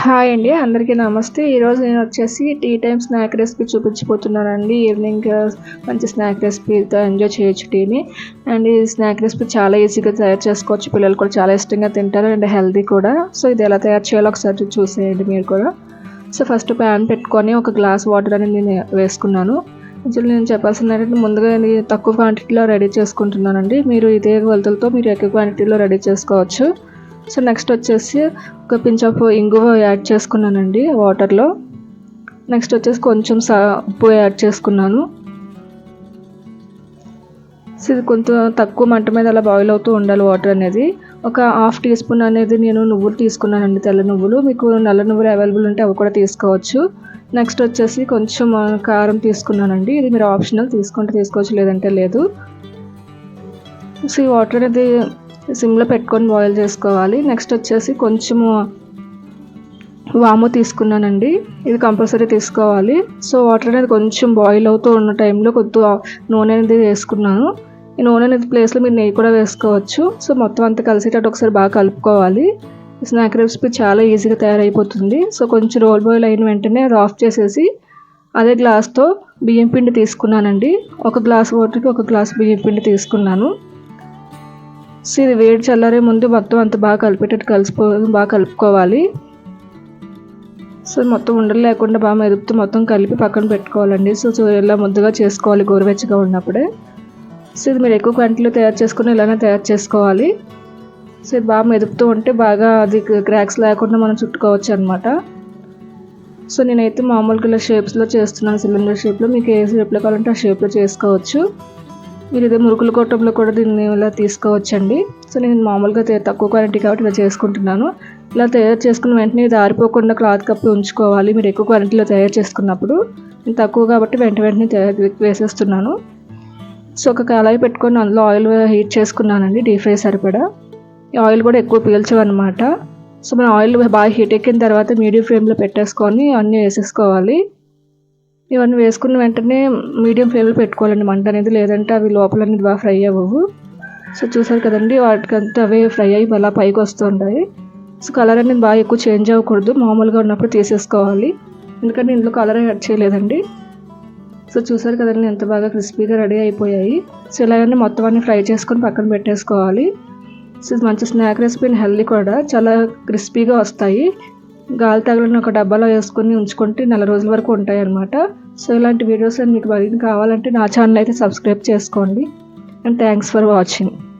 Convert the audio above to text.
Hi అండి అందరికీ నమస్తే. ఈరోజు నేను వచ్చేసి టీ టైం స్నాక్ రెసిపీ చూపించిపోతున్నానండి ఈవినింగ్ మంచి స్నాక్ రెసిపీతో ఎంజాయ్ చేయొచ్చు టీని. అండ్ ఈ స్నాక్ రెసిపీ చాలా ఈజీగా తయారు చేసుకోవచ్చు. పిల్లలు కూడా చాలా ఇష్టంగా తింటారు అండ్ హెల్దీ కూడా. సో ఇది ఎలా తయారు చేయాలో ఒకసారి చూసేయండి మీరు కూడా. సో ఫస్ట్ ప్యాన్ పెట్టుకొని ఒక గ్లాస్ వాటర్ అనేది నేను వేసుకున్నాను. యాక్చువల్లీ నేను చెప్పాల్సిన ఏంటంటే ముందుగా నేను తక్కువ క్వాంటిటీలో రెడీ చేసుకుంటున్నానండి. మీరు ఇదే కొలతలతో మీరు ఎక్కువ క్వాంటిటీలో రెడీ చేసుకోవచ్చు. సో నెక్స్ట్ వచ్చేసి ఒక పించ్ ఆఫ్ ఇంగువ యాడ్ చేసుకున్నానండి వాటర్లో. నెక్స్ట్ వచ్చేసి కొంచెం సా ఉప్పు యాడ్ చేసుకున్నాను. సో ఇది కొంచెం తక్కువ మంట మీద అలా బాయిల్ అవుతూ ఉండాలి వాటర్ అనేది. ఒక హాఫ్ టీ స్పూన్ అనేది నేను నువ్వులు తీసుకున్నానండి తెల్ల నువ్వులు. మీకు నల్ల నువ్వులు అవైలబుల్ ఉంటే అవి కూడా తీసుకోవచ్చు. నెక్స్ట్ వచ్చేసి కొంచెం కారం తీసుకున్నానండి. ఇది మీరు ఆప్షనల్ తీసుకుంటే తీసుకోవచ్చు లేదంటే లేదు. సో ఈ వాటర్ అనేది సిమ్లో పెట్టుకొని బాయిల్ చేసుకోవాలి. నెక్స్ట్ వచ్చేసి కొంచెము వాము తీసుకున్నానండి. ఇది కంపల్సరీ తీసుకోవాలి. సో వాటర్ అనేది కొంచెం బాయిల్ అవుతూ ఉన్న టైంలో కొద్దిగా నూనె అనేది వేసుకున్నాను. ఈ నూనె అనేది ప్లేస్లో మీరు నెయ్యి కూడా వేసుకోవచ్చు. సో మొత్తం అంతా కలిసేటట్టు ఒకసారి బాగా కలుపుకోవాలి. స్నాక్ రెసిపీ చాలా ఈజీగా తయారైపోతుంది. సో కొంచెం రోల్ బాయిల్ అయిన వెంటనే అది ఆఫ్ చేసేసి అదే గ్లాస్తో బియ్యం పిండి తీసుకున్నానండి. ఒక గ్లాస్ వాటర్కి ఒక గ్లాస్ బియ్యం పిండి తీసుకున్నాను. సో ఇది వేడి చల్లారే ముందు మొత్తం అంత బాగా కలిపేటట్టు కలిసిపో బాగా కలుపుకోవాలి. సో మొత్తం ఉండలు లేకుండా బాగా మెదుపుతూ మొత్తం కలిపి పక్కన పెట్టుకోవాలండి. సో సో ఇలా ముద్దుగా చేసుకోవాలి గోరువెచ్చగా ఉన్నప్పుడే. సో ఇది మీరు ఎక్కువ క్వాంటిటీలో తయారు చేసుకుని ఇలానే తయారు చేసుకోవాలి. సో ఇది బాగా మెదుపుతూ ఉంటే బాగా అది క్రాక్స్ లేకుండా మనం చుట్టుకోవచ్చు అనమాట సో నేనైతే మామూలుగా ఇలా షేప్స్లో చేస్తున్నాను సిలిండర్ షేప్లో. మీకు ఏ షేప్లో కావాలంటే ఆ షేప్లో చేసుకోవచ్చు. మీరు ఇదే మురుకుల కోటంలో కూడా దీన్ని ఇలా తీసుకోవచ్చండి. సో నేను మామూలుగా తక్కువ క్వాలిటీ కాబట్టి ఇలా చేసుకుంటున్నాను. ఇలా తయారు చేసుకున్న వెంటనే ఇది ఆరిపోకుండా క్లాత్ కప్పి ఉంచుకోవాలి. మీరు ఎక్కువ క్వాలిటీలో తయారు చేసుకున్నప్పుడు నేను తక్కువ కాబట్టి వెంట వెంటనే తయారు వేసేస్తున్నాను. సో ఒక కళాయి పెట్టుకొని అందులో ఆయిల్ హీట్ చేసుకున్నానండి డీప్ ఫ్రై సరిపడా. ఈ ఆయిల్ కూడా ఎక్కువ పీల్చవన్నమాట. సో మన ఆయిల్ బాగా హీట్ ఎక్కిన తర్వాత మీడియం ఫ్లేమ్లో పెట్టేసుకొని అన్నీ వేసేసుకోవాలి. ఇవన్నీ వేసుకున్న వెంటనే మీడియం ఫ్లేమ్లో పెట్టుకోవాలండి. మంట అనేది లేదంటే అవి లోపల అనేది బాగా ఫ్రై అవ్వవు. సో చూసారు కదండి వాటికంతా అవే ఫ్రై అయ్యి మళ్ళీ పైకి వస్తుంటాయి. సో కలర్ అనేది బాగా ఎక్కువ చేంజ్ అవ్వకూడదు. మామూలుగా ఉన్నప్పుడు తీసేసుకోవాలి. ఎందుకంటే ఇంట్లో కలర్ యాడ్ చేయలేదండి. సో చూసారు కదండి ఎంత బాగా క్రిస్పీగా రెడీ అయిపోయాయి. సో ఇలాగనే మొత్తం అన్ని ఫ్రై చేసుకొని పక్కన పెట్టేసుకోవాలి. సో మంచి స్నాక్ రెసిపీ హెల్దీ కూడా. చాలా క్రిస్పీగా వస్తాయి. గాలి తగలని ఒక డబ్బాలో వేసుకొని ఉంచుకుంటే నెల రోజుల వరకు ఉంటాయి అనమాట సో ఇలాంటి వీడియోస్ మీకు మరిన్ని కావాలంటే నా ఛానల్ అయితే సబ్స్క్రైబ్ చేసుకోండి. And thanks for watching